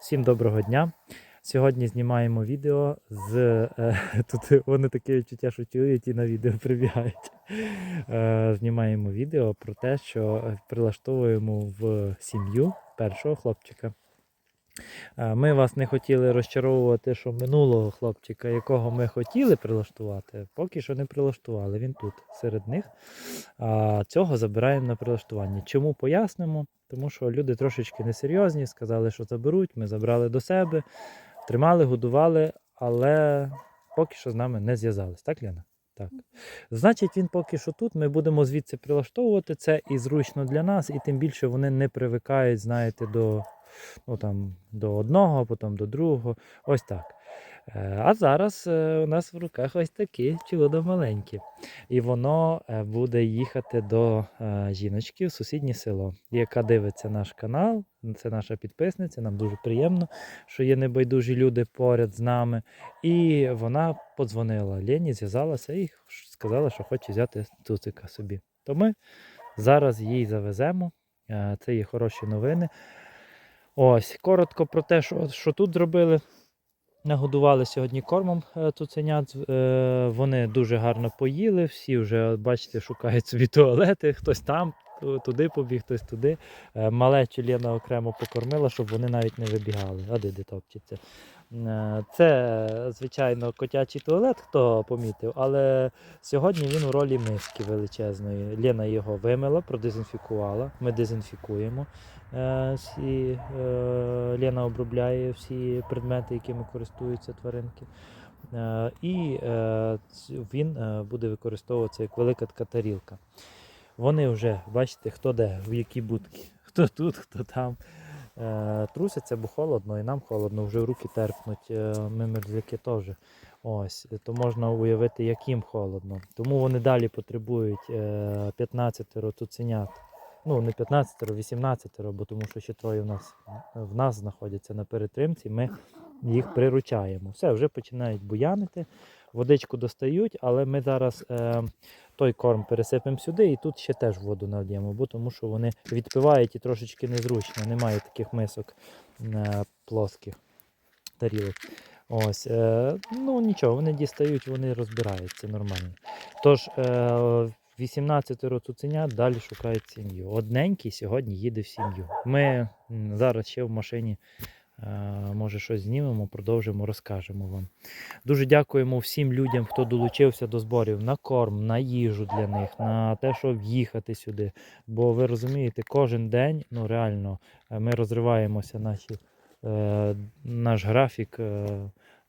Всім доброго дня. Сьогодні знімаємо відео з. Е, тут вони таке відчуття, що чують і на відео прибігають. Е, знімаємо відео про те, що прилаштовуємо в сім'ю першого хлопчика. Ми вас не хотіли розчаровувати, що минулого хлопчика, якого ми хотіли прилаштувати, поки що не прилаштували. Він тут серед них. А цього забираємо на прилаштування. Чому пояснимо? Тому що люди трошечки несерйозні, сказали, що заберуть. Ми забрали до себе, тримали, годували, але поки що з нами не зв'язались. Так, Лена? Так. Значить, він поки що тут. Ми будемо звідси прилаштовувати це і зручно для нас, і тим більше вони не привикають, знаєте, до, ну, там, до одного, потім до другого. Ось так. Е, А зараз е, у нас в руках ось такі чудо маленькі. І воно е, буде їхати до жіночки в сусіднє село, яка дивиться наш канал. Це наша підписниця. Нам дуже приємно, що є небайдужі люди поряд з нами. І вона подзвонила Лені, зв'язалася і сказала, що хоче взяти цуцика собі. То ми зараз їй завеземо. Це є хороші новини. Ось, коротко про те, що, що тут зробили. Нагодували сьогодні кормом е, цуценят. Е, Вони дуже гарно поїли. Всі вже, бачите, шукають собі туалети. Хтось там туди побіг, хтось туди. Е, Малечу Лена окремо покормила, щоб вони навіть не вибігали. А де де топчеться. Е, Це, звичайно, котячий туалет, хто помітив, але сьогодні він у ролі миски величезної. Лена його вимила, продезінфікувала. Ми дезінфікуємо. Е, Всі, е, Лена обробляє всі предмети, якими користуються тваринки. І він буде використовуватися як велика така тарілка. Вони вже, бачите, хто де, в які будки, хто тут, хто там. Е, Трусяться, бо холодно, і нам холодно, вже руки терпнуть, е, ми мерзляки теж. Ось, то можна уявити, як їм холодно. Тому вони далі потребують е, 15 цуценят. Ну, не 15, 18, бо тому що ще троє в нас, в нас знаходяться на перетримці, ми їх приручаємо. Все, вже починають буянити, водичку достають, але ми зараз е, той корм пересипемо сюди і тут ще теж воду нальємо, бо тому що вони відпивають і трошечки незручно, немає таких мисок е, плоских тарілок. Ось, е, ну нічого, вони дістають, вони розбираються нормально. Тож, е, 18 цуценят далі шукають сім'ю. Одненький сьогодні їде в сім'ю. Ми зараз ще в машині, е, може, щось знімемо, продовжимо, розкажемо вам. Дуже дякуємо всім людям, хто долучився до зборів на корм, на їжу для них, на те, щоб їхати сюди. Бо ви розумієте, кожен день, ну реально, е, ми розриваємося, наші, е, наш графік. Е,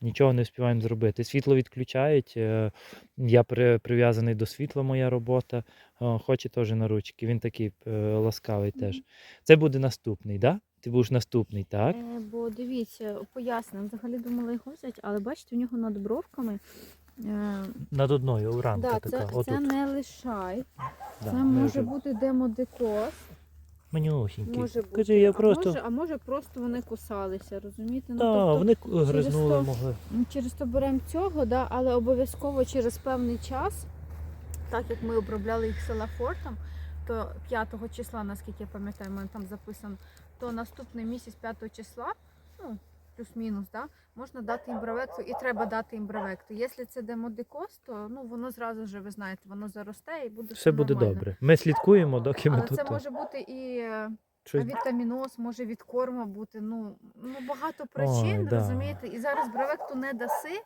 Нічого не встигаємо зробити. Світло відключають. е, Я прив'язаний до світла, моя робота. Хоче теж на ручки. Він такий е, ласкавий теж. Це буде наступний, так? Да? Ти будеш наступний, так? Е, бо дивіться, поясню, взагалі думала його взяти, але бачите, у нього над бровками. Е, Над одною уранка да, така. це, Отут. це не лишай, Да, це ми може вже- бути демодикоз. Манюсінький. Може бути. Кажи, я а, просто. може, а може просто вони кусалися, розумієте? Ну, Так, тобто, вони к- гризнули, то- могли. ну, через то беремо цього, да, але обов'язково через певний час, так як ми обробляли їх селафортом, то 5 числа, наскільки я пам'ятаю, в мене там записано, то наступний місяць 5 числа, ну, плюс-мінус, да, можна дати їм бравекту і треба дати їм бравекту. Якщо це демодикоз, то ну, воно зразу ж, ви знаєте, воно заросте і буде Все буде нормально. добре. Ми слідкуємо, доки ми Але тут. це може бути і е, Щось... вітаміноз, може від корму бути. Ну, ну багато причин, Ой, да. розумієте? І зараз бравекту не даси,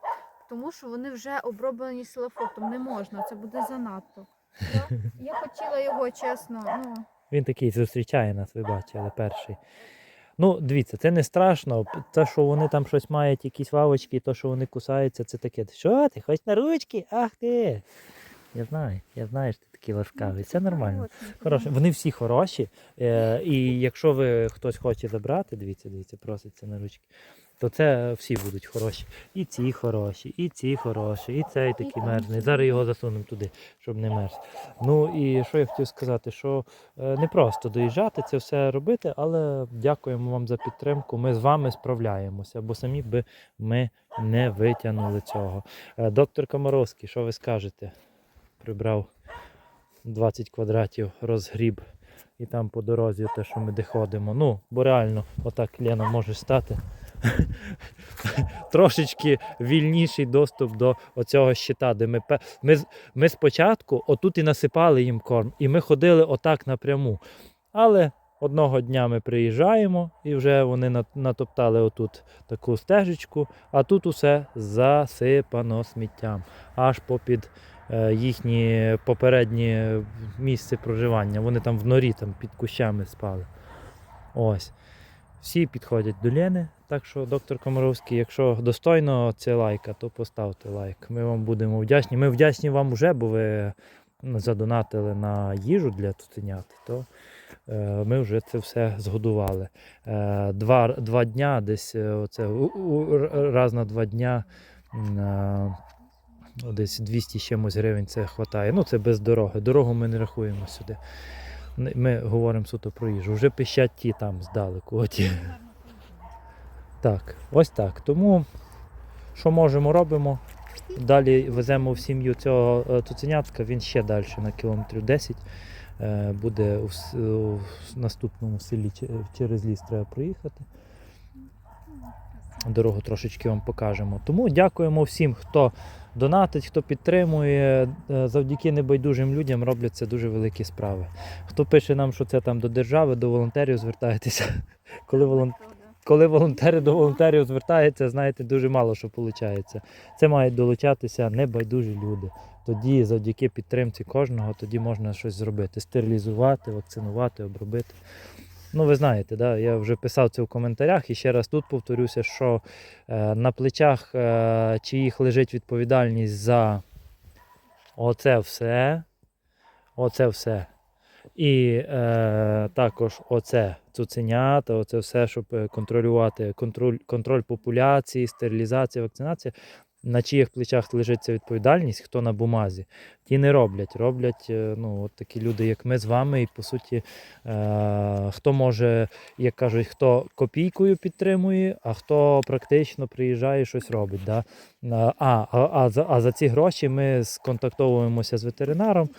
тому що вони вже оброблені силофортом. Не можна, це буде занадто. Я, я хотіла його, чесно. Ну, Він такий зустрічає нас, ви бачили, перший. Ну, дивіться, це не страшно. Те, що вони там щось мають, якісь вавочки, то, що вони кусаються, це таке. Що ти? Хоч на ручки? Ах ти. Я знаю, я знаю, що ти такий ласкавий. Це нормально. Хороше. Вони всі хороші. Е, і якщо ви хтось хоче забрати, дивіться, дивіться, проситься на ручки, то це всі будуть хороші. І ці хороші, і ці хороші, і цей такий мерзний. Зараз його засунемо туди, щоб не мерз. Ну і що я хотів сказати, що е, не просто доїжджати, це все робити, але дякуємо вам за підтримку. Ми з вами справляємося, бо самі би ми не витягнули цього. Е, доктор Комаровський, що ви скажете? Прибрав 20 квадратів, розгріб і там по дорозі те, що ми де ходимо. Ну, бо реально, отак Лена можеш стати. Трошечки вільніший доступ до оцього щита, де ми, ми, ми спочатку отут і насипали їм корм, і ми ходили отак напряму. Але одного дня ми приїжджаємо і вже вони натоптали отут таку стежечку, а тут усе засипано сміттям, аж попід е, їхні попередні місце проживання. Вони там в норі, там під кущами спали. Ось. Всі підходять до Лени. Так що, доктор Комаровський, якщо достойно це лайка, то поставте лайк. Ми вам будемо вдячні. Ми вдячні вам вже, бо ви задонатили на їжу для цуценят. То е, ми вже це все згодували. Е, два, два дня, десь е, оце, раз на два дня. Десь 200 чимось гривень це вистачає. Ну, це без дороги. Дорогу ми не рахуємо сюди. Ми- говоримо суто про їжу. Вже пищать ті там здалеку. Оті. Так, ось так. Тому що можемо, робимо. Далі веземо в сім'ю цього е, цуценятка, він ще далі на кілометрів 10. Е, Буде в наступному селі через ліс треба проїхати. Дорогу трошечки вам покажемо. Тому дякуємо всім, хто донатить, хто підтримує. Е, Завдяки небайдужим людям робляться дуже великі справи. Хто пише нам, що це там до держави, до волонтерів звертайтеся. Коли волон коли волонтери до волонтерів звертаються, знаєте, дуже мало що виходить. Це мають долучатися небайдужі люди. Тоді, завдяки підтримці кожного, тоді можна щось зробити. Стерилізувати, вакцинувати, обробити. Ну, ви знаєте, да? я вже писав це в коментарях і ще раз тут повторюся, що е, на плечах е, чиїх лежить відповідальність за оце все. Оце все. І е, також оце цуценята, оце все, щоб е, контролювати контроль, контроль популяції, стерилізація, вакцинація. На чиїх плечах лежить ця відповідальність, хто на бумазі, ті не роблять. Роблять е, ну, от такі люди, як ми з вами, і по суті, е, хто може, як кажуть, хто копійкою підтримує, а хто практично приїжджає і щось робить. Да? А, а, а, за, а за ці гроші ми сконтактовуємося з ветеринаром.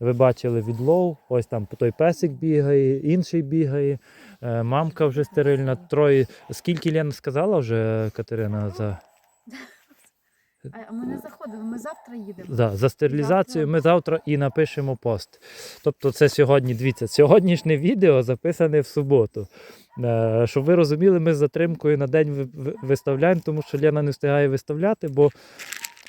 Ви бачили відлов, ось там той песик бігає, інший бігає, е, мамка вже стерильна, троє. Скільки Лена сказала вже Катерина за, А ми не заходимо, ми завтра їдемо. да, за стерилізацію? Завтра. Ми завтра і напишемо пост. Тобто це сьогодні, дивіться, сьогоднішнє відео записане в суботу. Е, Щоб ви розуміли, ми з затримкою на день ви- ви- виставляємо, тому що Лена не встигає виставляти, бо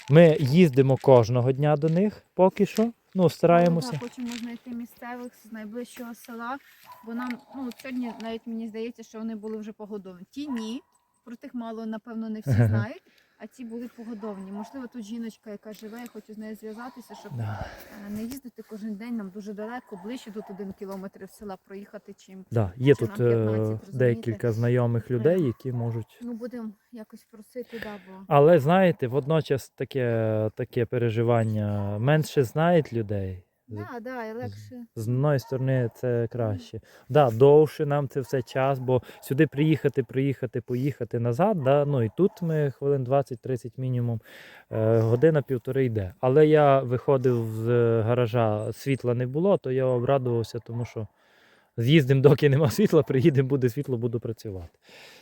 ми їздимо кожного дня до них поки що. Ну, стараємося. Так, хочемо знайти місцевих з найближчого села, бо нам ну сьогодні навіть мені здається, що вони були вже погодовані. Ті ні, про тих мало напевно не всі знають, а ті були погодовані. Можливо, тут жіночка, яка живе, я хочу з нею зв'язатися, щоб Да. е, не їздити кожен день. Нам дуже далеко, ближче тут один кілометр села проїхати, чим Да, є Чи тут е, 15, декілька знайомих людей, які можуть. ну будемо якось просити, да, бо Але знаєте, водночас таке, таке переживання менше знають людей. Да, да, і легше. З одної сторони це краще. Да, довше нам це все час, бо сюди приїхати, приїхати, поїхати назад. Да, ну і тут ми хвилин 20-30 мінімум, е, година півтори йде. Але я виходив з гаража, світла не було, то я обрадувався, тому що з'їздимо, доки нема світла, приїдемо, буде світло, буду працювати.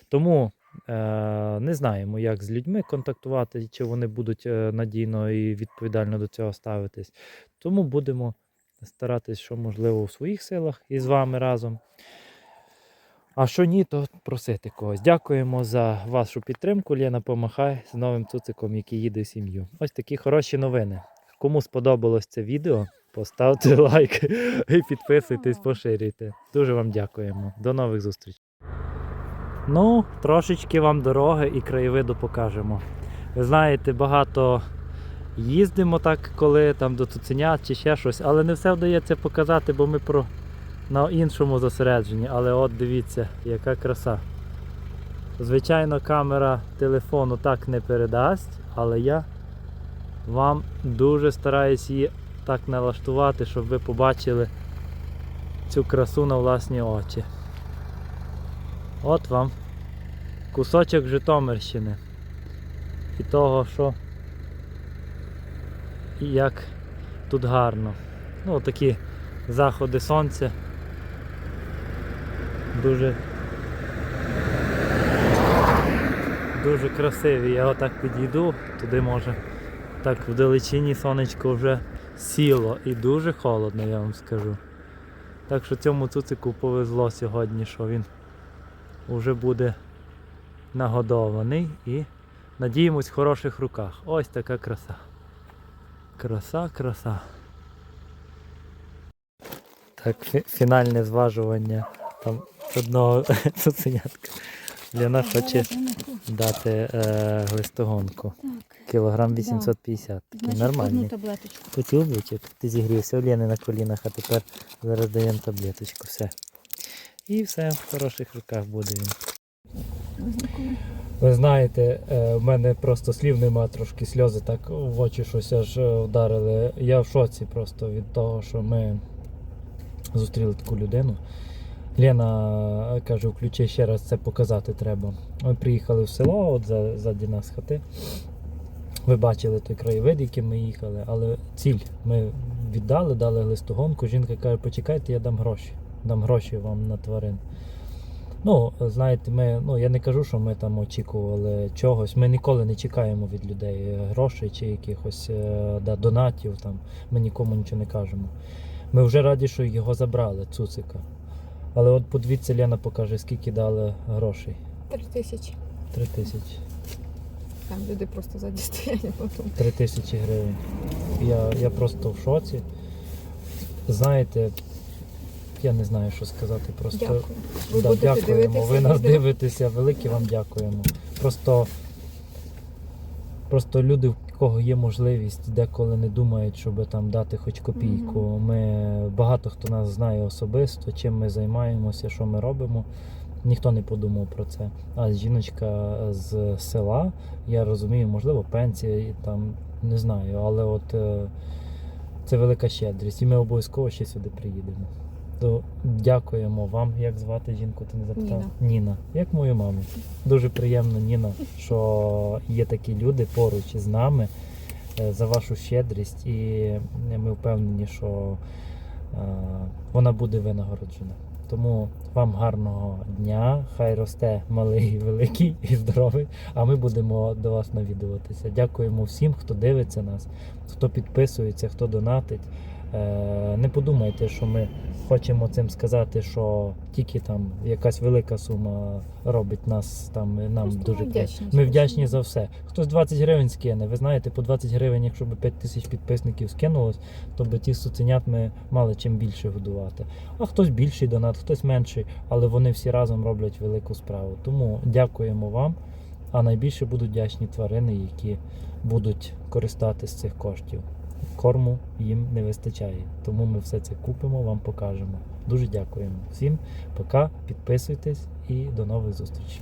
Тому е, не знаємо, як з людьми контактувати, чи вони будуть е, надійно і відповідально до цього ставитись. Тому будемо старатись, що можливо у своїх силах і з вами разом. А що ні, то просити когось. Дякуємо за вашу підтримку. Лена, помахай з новим цуциком, який їде в сім'ю. Ось такі хороші новини. Кому сподобалось це відео, поставте лайк і підписуйтесь, поширюйте. Дуже вам дякуємо. До нових зустрічей. Ну, трошечки вам дороги і краєвиду покажемо. Ви знаєте, багато їздимо так, коли там до цуценят чи ще щось, але не все вдається показати, бо ми про на іншому зосередженні. Але от дивіться, яка краса. Звичайно, камера телефону так не передасть, але я вам дуже стараюсь її так налаштувати, щоб ви побачили цю красу на власні очі. От вам кусочок Житомирщини. І того, що і як тут гарно. Ну, такі заходи сонця дуже. Дуже красиві. Я отак підійду, туди може. Так в далечині сонечко вже сіло і дуже холодно, я вам скажу. Так що цьому цуцику повезло сьогодні, що він вже буде нагодований і надіємось в хороших руках. Ось така краса. Краса, краса. Так, фі- фінальне зважування там одного цуценятка. Ліна хоче дати е, глистогонку. Так. Кілограм 850. Такий нормальний. таблеточку. Поцілуйчик, ти зігрівся у на колінах, а тепер зараз даємо таблеточку. Все. І все, в хороших руках буде він. Ви знаєте, е, в мене просто слів нема, трошки сльози так в очі щось аж е, вдарили. Я в шоці просто від того, що ми зустріли таку людину. Лена каже, включи ще раз це показати треба. Ми приїхали в село, от за, ззаді нас хати. Ви бачили той краєвид, яким ми їхали, але ціль ми віддали, дали листогонку. Жінка каже, почекайте, я дам гроші. Дам гроші вам на тварин. Ну, знаєте, ми, ну я не кажу, що ми там очікували чогось. Ми ніколи не чекаємо від людей е, грошей чи якихось е, да, донатів. Там. Ми нікому нічого не кажемо. Ми вже раді, що його забрали, цуцика. Але от подивіться, Лена покаже, скільки дали грошей. Три тисячі. Три тисячі. Там люди просто ззаді стоять. Три тисячі гривень. Я, я просто в шоці. Знаєте, я не знаю, що сказати. Просто Дякую. Ви Да, будете дякуємо. Ви нас відео? дивитеся. Велике вам дякуємо. Просто, просто люди, в кого є можливість, деколи не думають, щоб там дати хоч копійку. Ми багато хто нас знає особисто, чим ми займаємося, що ми робимо. Ніхто не подумав про це. А жіночка з села, я розумію, можливо, пенсія там не знаю, але от е, це велика щедрість, і ми обов'язково ще сюди приїдемо. То дякуємо вам. Як звати жінку? Ти не запитав? Ніна. Ніна. Як мою маму. Дуже приємно, Ніна, що є такі люди поруч із нами е, за вашу щедрість, і ми впевнені, що е, вона буде винагороджена. Тому вам гарного дня, хай росте малий, великий і здоровий. А ми будемо до вас навідуватися. Дякуємо всім, хто дивиться нас, хто підписується, хто донатить. Е, Не подумайте, що ми хочемо цим сказати, що тільки там якась велика сума робить нас там нам Просто дуже ми вдячні, Ми вдячні за все. Хтось 20 гривень скине. Ви знаєте, по 20 гривень, якщо б 5 тисяч підписників скинулось, то би ті суценят ми мали чим більше годувати. А хтось більший донат, хтось менший, але вони всі разом роблять велику справу. Тому дякуємо вам. А найбільше будуть вдячні тварини, які будуть користатись цих коштів. Корму їм не вистачає. Тому ми все це купимо, вам покажемо. Дуже дякуємо всім. Пока, підписуйтесь і до нових зустрічей.